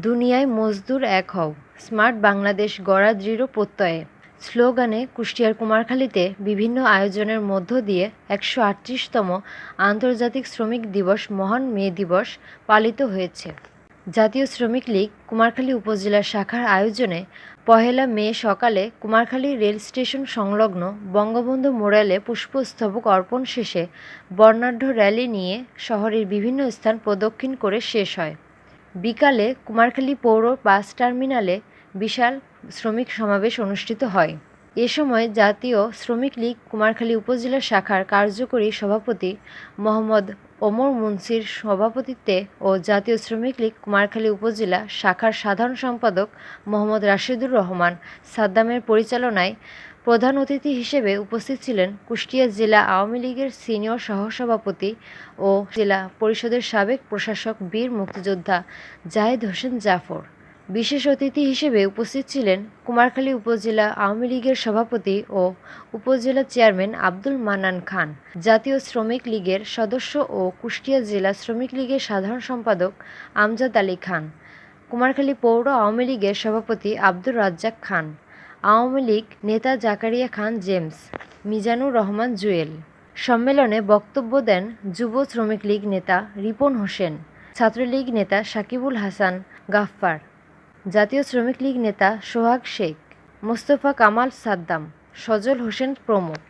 দুনিয়ায় মজদুর এক হও। স্মার্ট বাংলাদেশ গড়ার দৃঢ় প্রত্যয়ে। স্লোগানে কুষ্টিয়ার কুমারখালীতে বিভিন্ন আয়োজনের মধ্য দিয়ে একশো আটত্রিশতম আন্তর্জাতিক শ্রমিক দিবস, মহান মে দিবস পালিত হয়েছে। জাতীয় শ্রমিক লীগ কুমারখালী উপজেলা শাখার আয়োজনে পহেলা মে সকালে কুমারখালী রেল স্টেশন সংলগ্ন বঙ্গবন্ধু মোড়ালে পুষ্পস্তবক অর্পণ শেষে বর্ণাঢ্য র্যালি নিয়ে শহরের বিভিন্ন স্থান প্রদক্ষিণ করে শেষ হয়। বিকালে কুমারখালী পৌর বাস টার্মিনালে বিশাল শ্রমিক সমাবেশ অনুষ্ঠিত হয়। এ সময় জাতীয় শ্রমিক লীগ কুমারখালী উপজেলা শাখার কার্যকরী সভাপতি মোহাম্মদ ওমর মুন্সির সভাপতিত্বে ও জাতীয় শ্রমিক লীগ কুমারখালী উপজেলা শাখার সাধারণ সম্পাদক মোহাম্মদ রাশেদুর রহমান সাদ্দামের পরিচালনায় প্রধান অতিথি হিসেবে উপস্থিত ছিলেন কুষ্টিয়া জেলা আওয়ামী লীগের সিনিয়র সহসভাপতি ও জেলা পরিষদের সাবেক প্রশাসক বীর মুক্তিযোদ্ধা জাহেদ হোসেন জাফর। বিশেষ অতিথি হিসেবে উপস্থিত ছিলেন কুমারখালী উপজেলা আওয়ামী লীগের সভাপতি ও উপজেলা চেয়ারম্যান আব্দুল মান্নান খান, জাতীয় শ্রমিক লীগের সদস্য ও কুষ্টিয়া জেলা শ্রমিক লীগের সাধারণ সম্পাদক আমজাদ আলী খান, কুমারখালী পৌর আওয়ামী লীগের সভাপতি আব্দুর রাজ্জাক খান, আওয়ামী লীগ নেতা জাকারিয়া খান জেমস, মিজানুর রহমান জুয়েল। সম্মেলনে বক্তব্য দেন যুব শ্রমিক লীগ নেতা রিপন হোসেন, ছাত্রলীগ নেতা সাকিবুল হাসান গাফফার। জাতীয় শ্রমিক লীগ নেতা সোহাগ শেখ মোস্তফা কামাল সাদ্দাম সজল হোসেন প্রমুখ।